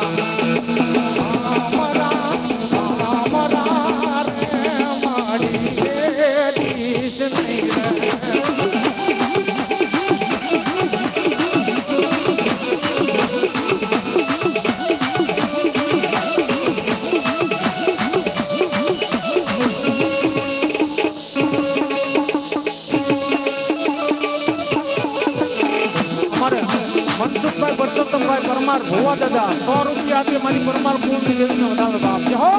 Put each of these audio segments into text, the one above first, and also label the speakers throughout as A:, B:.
A: Bye. Mansukhbhai Parsottambhai Parmar ભોવા દાદા સો રૂપિયા આપી મારી પરમાર પૂર્ણ વધારે છે હો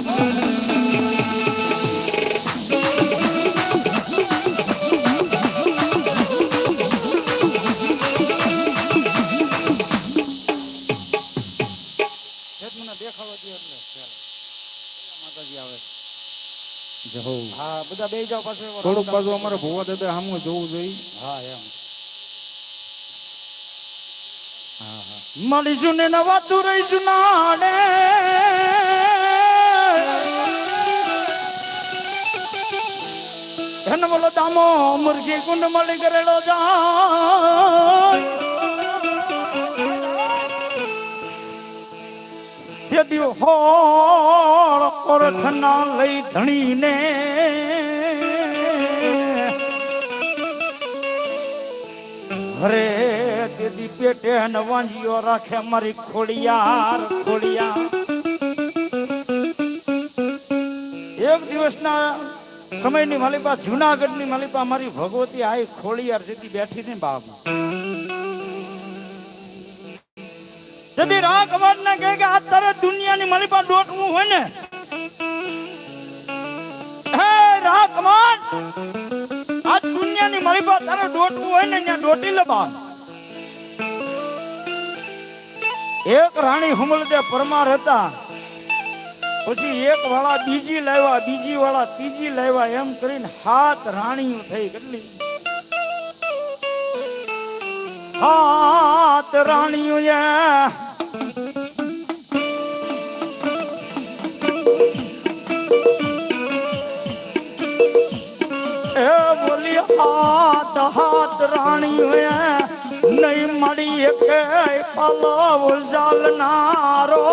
A: હા બધા બે જાવ પાછું.
B: થોડુંક બાજુ અમારે ભોવા દાદા સામું જોવું જોઈએ.
A: હા એમ. મળીશું ને નવાતું રહીશું નાડે ધન બોલો, દામો મુરગી કુંડ મળી કરેલો દિયો હોળ કોરઠના લઈ ધણીને. ઘરે તેદી પેટે ન વાંજીઓ રાખે મારી ખોડિયાર ખોડિયા એક દિવસના સમયની માલિપા, જુનાગઢની માલિપા મારી ભગવતી આઈ ખોડિયાર જેથી બેઠી ને બાપ. જદી અવાજ ના કે આ તારે દુનિયાની માલિપા ડોટવું હોય ને? હે રાખ અવાજ આ દુનિયાની મારી પાસે તારે ડોટવું હોય ને, ત્યાં દોટી લે બા એક રાણી હુમલદે પરમાર હતા. પછી એક વાળા બીજી લાવ્યા, બીજી વાળા ત્રીજી લાવ્યા, એમ કરીને હાથ રાણીઓ થઈ કેટલી હાથ રાણીઓ એ બોલી હાથ હાથ રાણી નહીં મળી કે પલવ જલનારો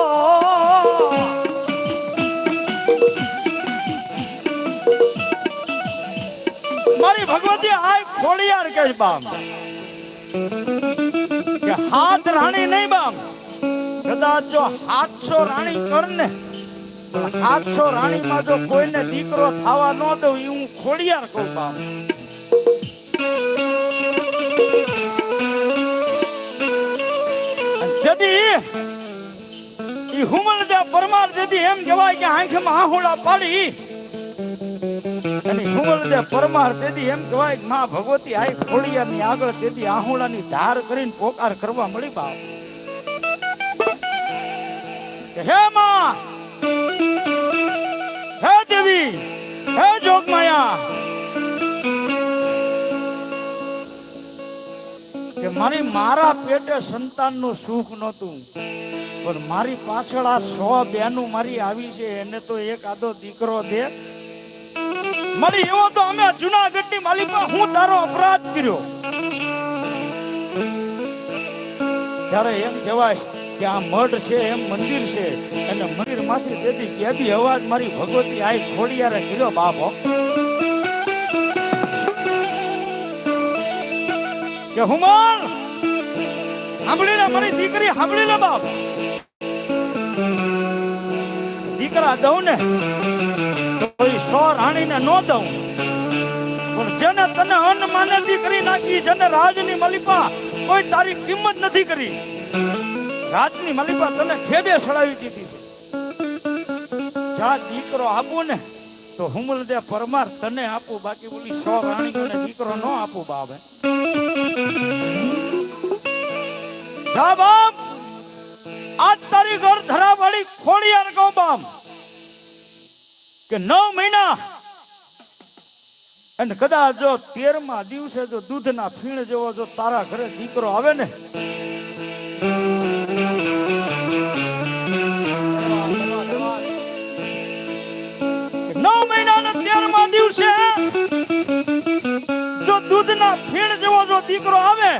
A: મારી ભગવતી આય ખોડિયાર કે બામ. કે હાથ રાણી નહીં બામ. કદાચ જો હાથસો રાણી કરને હાથસો રાણીમાં જો કોઈને દીકરો થવા ન દઉં એ હું ખોડિયાર કહું બાપ ઈ હુમલ દે પરમાર જદી એમ કહેવાય કે આંખમાં આહુડા પાડી. પરમાર તેથી એમ કહેવાય કે માં ભગવતી આઈ આગળ તેથી આહુડાની કરીને પોકાર કરવા મળી હે માં, હે દેવી, હે જોગમાયા. કે મારી મારા પેટે સંતાનનું સુખ નહોતું. પણ મારી પાછળ આ સો બેનું મારી આવી છે, એને તો એક આદો દીકરો દે મારી એવો તો અમે જુનાગઢની માલિકા હું તારો અપરાધ કર્યો. ત્યારે એમ કહેવાય કે આ મઢ છે, એમ મંદિર છે, અને મંદિરમાંથી તેથી કેદી અવાજ મારી ભગવતી આઈ ખોડિયારે કર્યો, બાપો કે હુમલ, સાંભળી લે મારી દીકરી, સાંભળી બાપ. દીકરા દઉં ને, તો એ સો રાણીને ન દઉં. પણ જેને તને અન્ન માને દીકરી નાખી, જેને રાજની મલિપા, કોઈ તારી કિંમત નથી કરી. રાજની મલિપા તને ખેદે સડાવી દીધી. જા દીકરો આપું ને, તો હુમલ દે પરમાર તને આપું. બાકી બોલી સો રાણી દીકરો ન આપું બાબે જા બાપ, આજ તારી ઘર ધરાવાળી ખોડી કહો બાપ. કે નવ મહિના. અને કદાચ જો તેરમા દિવસે જો દૂધના ફીણ જેવો જો તારા ઘરે દીકરો આવે ને નવ મહિનાના તેરમા દિવસે જો દૂધના ફીણ જેવો જો દીકરો આવે